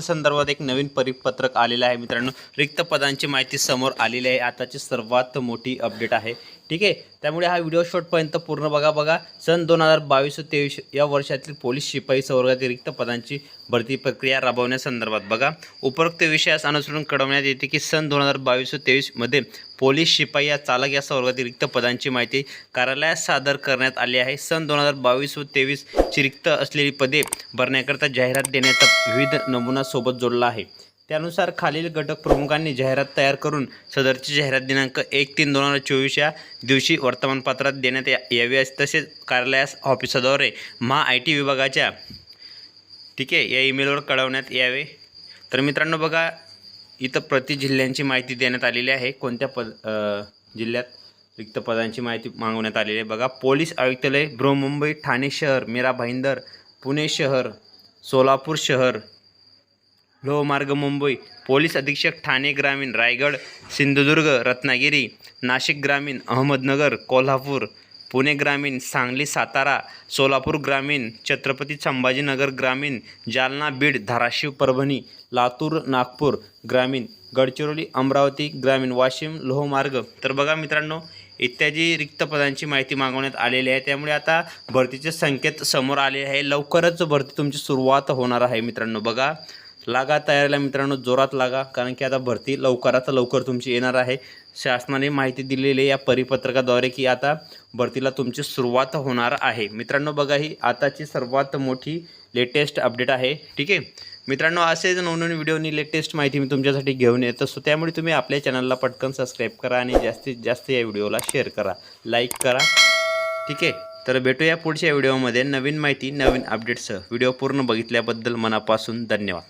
संदर्भात एक नवीन परिपत्रक आलेलं आहे मित्रांनो. रिक्त पदांची माहिती समोर आलेली आहे. आताची सर्वात मोठी अपडेट आहे. ठीक आहे? त्यामुळे हा व्हिडिओ शॉर्टपर्यंत पूर्ण बघा बघा. सन दोन हजार बावीस तेवीस या वर्षातील पोलीस शिपाई संवर्गातील रिक्त पदांची भरती प्रक्रिया राबवण्यासंदर्भात बघा. उपरोक्त विषयास अनुसरून कळवण्यात येते की सन दोन हजार बावीस तेवीसमध्ये पोलीस शिपाई या चालक या संवर्गातील रिक्त पदांची माहिती कार्यालयात सादर करण्यात आली आहे. सन दोन हजार बावीस व तेवीसची रिक्त असलेली पदे भरण्याकरता जाहिरात देण्याचा विविध नमुना सोबत जोडला आहे. त्यानुसार खालील घटक प्रमुखांनी जाहिरात तयार करून सदरची जाहिरात दिनांक एक तीन दोन हजार चोवीस या दिवशी वर्तमानपत्रात देण्यात या यावी असे- तसेच कार्यालयास ऑफिसाद्वारे महा आय टी विभागाच्या ठीक आहे या ईमेलवर कळवण्यात यावे. तर मित्रांनो बघा इथं प्रति जिल्ह्यांची माहिती देण्यात आलेली आहे. कोणत्या पद जिल्ह्यात रिक्त पदांची माहिती मागवण्यात आलेली आहे? बघा पोलीस आयुक्तालय बृहमुंबई ठाणे शहर मीरा भाईंदर पुणे शहर सोलापूर शहर लोहमार्ग मुंबई. पोलीस अधीक्षक ठाणे ग्रामीण रायगड सिंधुदुर्ग रत्नागिरी नाशिक ग्रामीण अहमदनगर कोल्हापूर पुणे ग्रामीण सांगली सातारा सोलापूर ग्रामीण छत्रपती संभाजीनगर ग्रामीण जालना बीड धाराशिव परभणी लातूर नागपूर ग्रामीण गडचिरोली अमरावती ग्रामीण वाशिम लोहमार्ग. तर बघा मित्रांनो इत्यादी रिक्त पदांची माहिती मागवण्यात आलेली आहे. त्यामुळे आता भरतीचे संकेत समोर आले आहे. लवकरच भरती तुमची सुरुवात होणार आहे मित्रांनो. बघा लागा तयारीला मित्रांनो जोरात लागा कारण की आता भरती लवकरात लवकर तुमची येणार आहे. शासनाने माहिती दिलेली आहे या परिपत्रकाद्वारे की आता भरतीला तुमची सुरुवात होणार आहे. मित्रांनो बघा ही आताची सर्वात मोठी लेटेस्ट अपडेट आहे. ठीक आहे? मित्रांनो असेच नवनवीन व्हिडिओनी लेटेस्ट माहिती मी तुमच्यासाठी घेऊन येत असतो. त्यामुळे तुम्ही आपल्या चॅनलला पटकन सबस्क्राईब करा आणि जास्तीत जास्त या व्हिडिओला शेअर करा. लाईक करा. ठीक आहे? तर भेटूया पुढच्या व्हिडिओमध्ये नवीन माहिती नवीन अपडेट्ससह व्हिडिओ पूर्ण बघितल्याबद्दल मनापासून धन्यवाद.